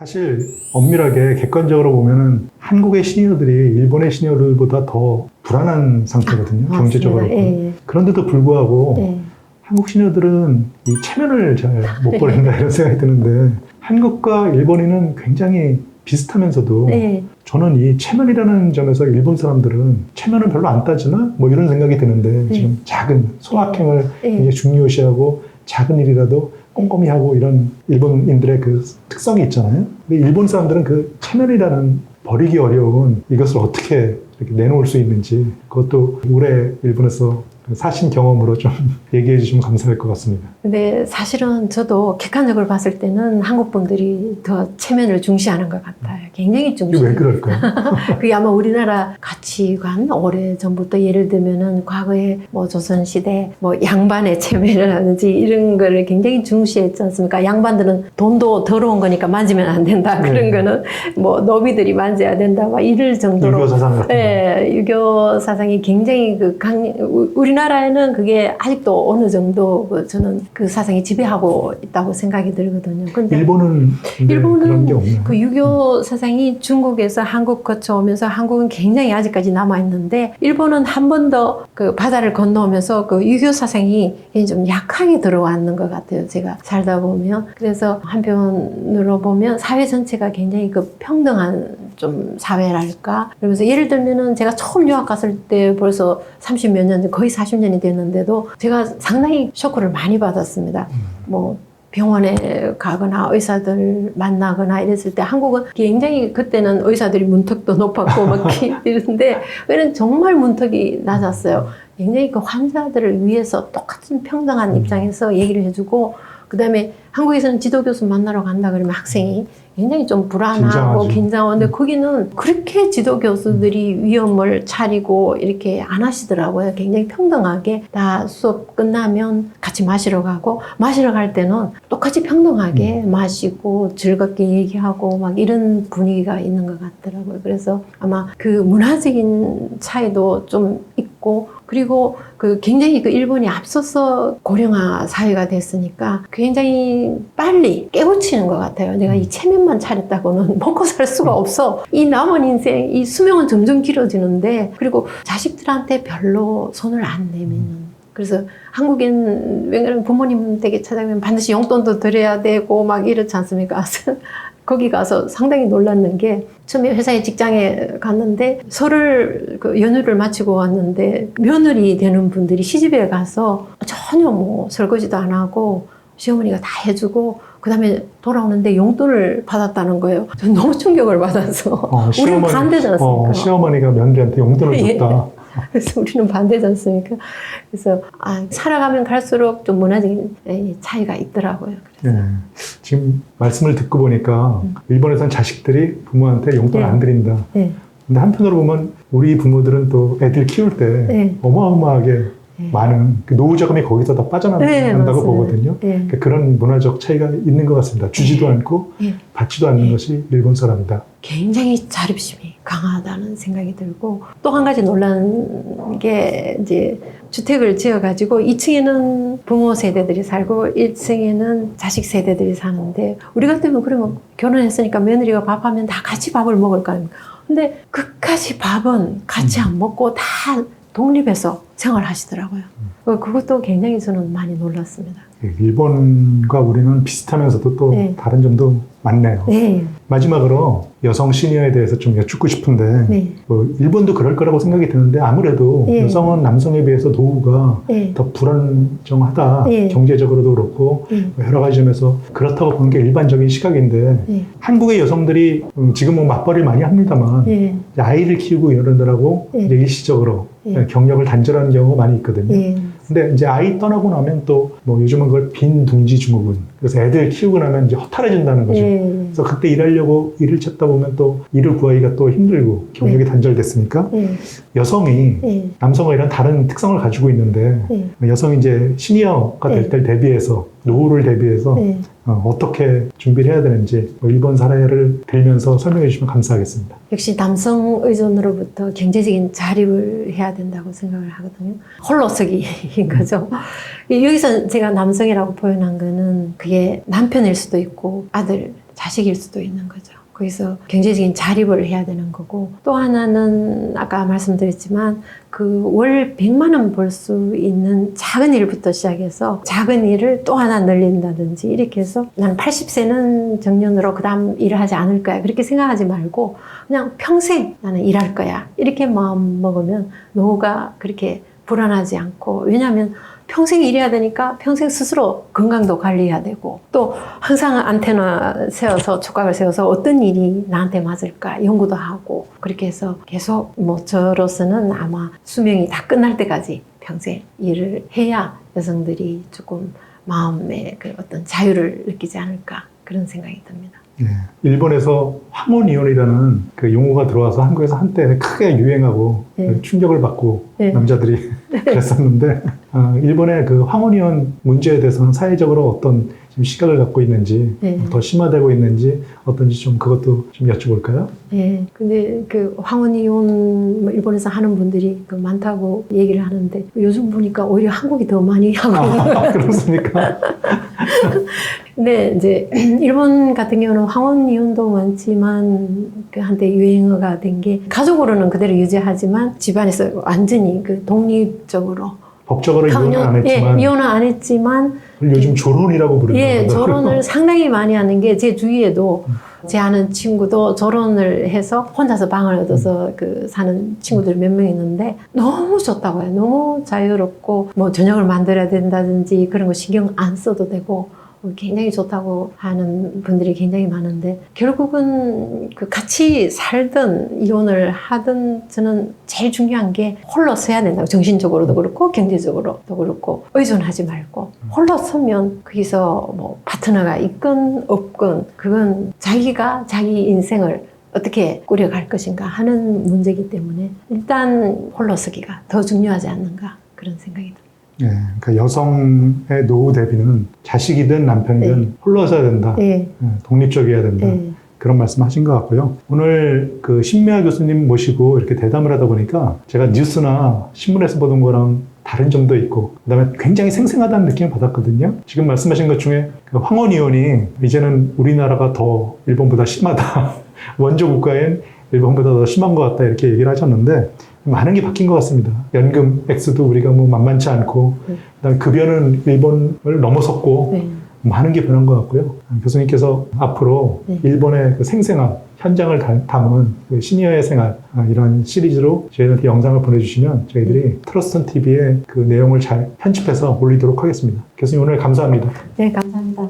사실 엄밀하게 객관적으로 보면은 한국의 시니어들이 일본의 시니어들보다 더 불안한 상태거든요. 경제적으로. 맞습니다. 예, 예. 그런데도 불구하고 예. 한국 시니어들은 이 체면을 잘 못 버린다 이런 생각이 드는데 한국과 일본이는 굉장히 비슷하면서도 예. 저는 이 체면이라는 점에서 일본 사람들은 체면을 별로 안 따지나 뭐 이런 생각이 드는데 네. 지금 작은 소확행을 예. 굉장히 중요시하고 작은 일이라도 꼼꼼히 하고 이런 일본인들의 그 특성이 있잖아요. 근데 일본 사람들은 그 체면이라는 버리기 어려운 이것을 어떻게 이렇게 내놓을 수 있는지 그것도 올해 일본에서 사신 경험으로 좀 얘기해 주시면 감사할 것 같습니다. 근데 사실은 저도 객관적으로 봤을 때는 한국 분들이 더 체면을 중시하는 것 같아요. 굉장히 중시. 왜 그럴까요? 그게 아마 우리나라 가치관 오래 전부터 예를 들면은 과거에 뭐 조선 시대 뭐 양반의 체면이라든지 이런 거를 굉장히 중시했지 않습니까? 양반들은 돈도 더러운 거니까 만지면 안 된다. 그런 네. 거는 뭐 노비들이 만져야 된다. 막 이럴 정도로 유교 사상 같은 거. 네, 유교 사상이 굉장히 그 강, 우- 우리나라에는 그게 아직도 어느 정도 그 저는 그 사상이 지배하고 있다고 생각이 들거든요. 근데 일본은 일본은? 그 유교 사상이 중국에서 한국 거쳐오면서 한국은 굉장히 아직까지 남아 있는데 일본은 한 번 더 그 바다를 건너오면서 그 유교 사상이 좀 약하게 들어왔는 것 같아요. 제가 살다 보면 그래서 한편으로 보면 사회 전체가 굉장히 그 평등한 좀 사회랄까 그러면서 예를 들면은 제가 처음 유학 갔을 때 벌써 30 몇 년 거의 40년이 됐는데도 제가 상당히 쇼크를 많이 받았습니다. 뭐 병원에 가거나 의사들 만나거나 이랬을 때 한국은 굉장히 그때는 의사들이 문턱도 높았고 막 이런데 왜냐면 정말 문턱이 낮았어요. 굉장히 그 환자들을 위해서 똑같은 평등한 입장에서 얘기를 해주고 그다음에 한국에서는 지도 교수 만나러 간다 그러면 학생이 굉장히 좀 불안하고 긴장하지. 긴장하는데 거기는 그렇게 지도 교수들이 위험을 차리고 이렇게 안 하시더라고요. 굉장히 평등하게 다 수업 끝나면 같이 마시러 가고 마시러 갈 때는 똑같이 평등하게 마시고 즐겁게 얘기하고 막 이런 분위기가 있는 것 같더라고요. 그래서 아마 그 문화적인 차이도 좀 있고 그리고 그 굉장히 그 일본이 앞서서 고령화 사회가 됐으니까 굉장히 빨리 깨우치는 것 같아요. 내가 이 체면만 차렸다고는 먹고 살 수가 없어. 이 남은 인생, 이 수명은 점점 길어지는데 그리고 자식들한테 별로 손을 안 내미는. 그래서 한국인 왜냐면 부모님 댁에 찾아가면 반드시 용돈도 드려야 되고 막 이렇지 않습니까? 거기 가서 상당히 놀랐는 게 처음에 회사에 직장에 갔는데 설을 그 연휴를 마치고 왔는데 며느리 되는 분들이 시집에 가서 전혀 뭐 설거지도 안 하고 시어머니가 다 해주고 그다음에 돌아오는데 용돈을 받았다는 거예요. 너무 충격을 받아서 어, 우리는 반대지 않습니까? 어, 시어머니가 며느리한테 용돈을 예. 줬다. 그래서 우리는 반대지 않습니까? 그래서 아, 살아가면 갈수록 좀 문화적인 예, 차이가 있더라고요. 그래서 예. 지금 말씀을 듣고 보니까 일본에서는 자식들이 부모한테 용돈을 네. 안 드린다. 네. 근데 한편으로 보면 우리 부모들은 또 애들 키울 때 네. 어마어마하게 네. 많은 그 노후 자금이 거기서 다 네, 빠져나간다고 맞습니다. 보거든요. 네. 그러니까 그런 문화적 차이가 있는 것 같습니다. 주지도 않고 네. 받지도 않는 것이 일본 사람이다. 굉장히 자립심이 강하다는 생각이 들고 또 한 가지 놀란 게 이제 주택을 지어가지고 2층에는 부모 세대들이 살고 1층에는 자식 세대들이 사는데 우리 같으면 그러면 결혼했으니까 며느리가 밥하면 다 같이 밥을 먹을 거 아닙니까? 근데 끝까지 밥은 같이 안 먹고 다 독립해서 생활하시더라고요. 그것도 굉장히 저는 많이 놀랐습니다. 예, 일본과 우리는 비슷하면서도 또 네. 다른 점도 많네요. 네, 마지막으로 여성 시니어에 대해서 좀 여쭙고 싶은데 네, 뭐 일본도 그럴 거라고 생각이 드는데 아무래도 네. 여성은 남성에 비해서 노후가 네, 더 불안정하다. 네. 경제적으로도 그렇고 네, 여러 가지 점에서 그렇다고 보는 게 일반적인 시각인데 네, 한국의 여성들이 음, 지금은 맞벌이를 많이 합니다만 네, 아이를 키우고 이러느라고 네. 이제 일시적으로 네. 경력을 단절하는 경우가 많이 있거든요. 네, 근데 이제 아이 떠나고 나면 또 뭐 요즘은 그걸 빈 둥지 증후군. 그래서 애들 키우고 나면 이제 허탈해진다는 거죠. 네, 그래서 그때 일하려고 일을 찾다 보면 또 일을 구하기가 또 힘들고 경력이 단절됐으니까 네, 여성이 네, 남성과 이런 다른 특성을 가지고 있는데 네. 여성이 이제 시니어가 될 네. 때를 대비해서 노후를 대비해서 네. 어, 떻게 준비를 해야 되는지 뭐 일본 사례를 들면서 설명해 주시면 감사하겠습니다. 역시 남성 의존으로부터 경제적인 자립을 해야 된다고 생각을 하거든요. 홀로서기인 거죠. 여기서 제가 남성이라고 표현한 거는 그게 남편일 수도 있고 아들, 자식일 수도 있는 거죠. 거기서 경제적인 자립을 해야 되는 거고 또 하나는 아까 말씀드렸지만 그 월 100만 원 벌 수 있는 작은 일부터 시작해서 작은 일을 또 하나 늘린다든지 이렇게 해서 난 80세는 정년으로 그다음 일을 하지 않을 거야 그렇게 생각하지 말고 그냥 평생 나는 일할 거야 이렇게 마음 먹으면 노후가 그렇게 불안하지 않고 왜냐하면 평생 일해야 되니까 평생 스스로 건강도 관리해야 되고 또 항상 안테나 세워서 촉각을 세워서 어떤 일이 나한테 맞을까 연구도 하고 그렇게 해서 계속 뭐 저로서는 아마 수명이 다 끝날 때까지 평생 일을 해야 여성들이 조금 마음의 그 어떤 자유를 느끼지 않을까 그런 생각이 듭니다. 네. 일본에서 황혼이혼이라는 그 용어가 들어와서 한국에서 한때 크게 유행하고 네. 충격을 받고 네. 남자들이 그랬었는데 아, 일본의 그 황혼이혼 문제에 대해서는 사회적으로 어떤 지금 시각을 갖고 있는지 네. 더 심화되고 있는지 어떤지 좀 그것도 좀 여쭤볼까요? 예, 근데 그 황혼 이혼 뭐 일본에서 하는 분들이 그 많다고 얘기를 하는데 요즘 보니까 오히려 한국이 더 많이 하고 아, 그렇습니까? 근데 이제 일본 같은 경우는 황혼 이혼도 많지만 그 한때 유행어가 된 게 가족으로는 그대로 유지하지만 집안에서 완전히 그 독립적으로 법적으로 이혼은 안 했지만 예, 이혼은 안 했지만 요즘 조론이라고 부르는 예. 결혼을 상당히 많이 하는 게 제 주위에도 제 아는 친구도 결혼을 해서 혼자서 방을 얻어서 그 사는 친구들이 몇명 있는데 너무 좋다고요. 너무 자유롭고 뭐 저녁을 만들어야 된다든지 그런 거 신경 안 써도 되고 굉장히 좋다고 하는 분들이 굉장히 많은데 결국은 그 같이 살든 이혼을 하든 저는 제일 중요한 게 홀로 서야 된다고 정신적으로도 그렇고 경제적으로도 그렇고 의존하지 말고 홀로 서면 거기서 뭐 파트너가 있건 없건 그건 자기가 자기 인생을 어떻게 꾸려갈 것인가 하는 문제이기 때문에 일단 홀로 서기가 더 중요하지 않는가 그런 생각이 듭니다. 예, 그러니까 여성의 노후 대비는 자식이든 남편이든 홀로 서야 된다. 예, 예, 독립적이어야 된다. 예. 그런 말씀 하신 것 같고요. 오늘 그 신미아 교수님 모시고 이렇게 대담을 하다 보니까 제가 뉴스나 신문에서 보던 거랑 다른 점도 있고, 그 다음에 굉장히 생생하다는 느낌을 받았거든요. 지금 말씀하신 것 중에 그 황혼 이혼이 이제는 우리나라가 더 일본보다 심하다. 원조 국가엔 일본보다 더 심한 것 같다. 이렇게 얘기를 하셨는데, 많은 게 바뀐 것 같습니다. 연금 액수도 우리가 뭐 만만치 않고, 네. 그다음에 급여는 일본을 넘어섰고, 네. 많은 게 변한 것 같고요. 교수님께서 앞으로 네. 일본의 그 생생한 현장을 다- 담은 그 시니어의 생활 아, 이런 시리즈로 저희한테 영상을 보내주시면 저희들이 트러스턴 TV의 그 내용을 잘 편집해서 올리도록 하겠습니다. 교수님 오늘 감사합니다. 네, 감사합니다.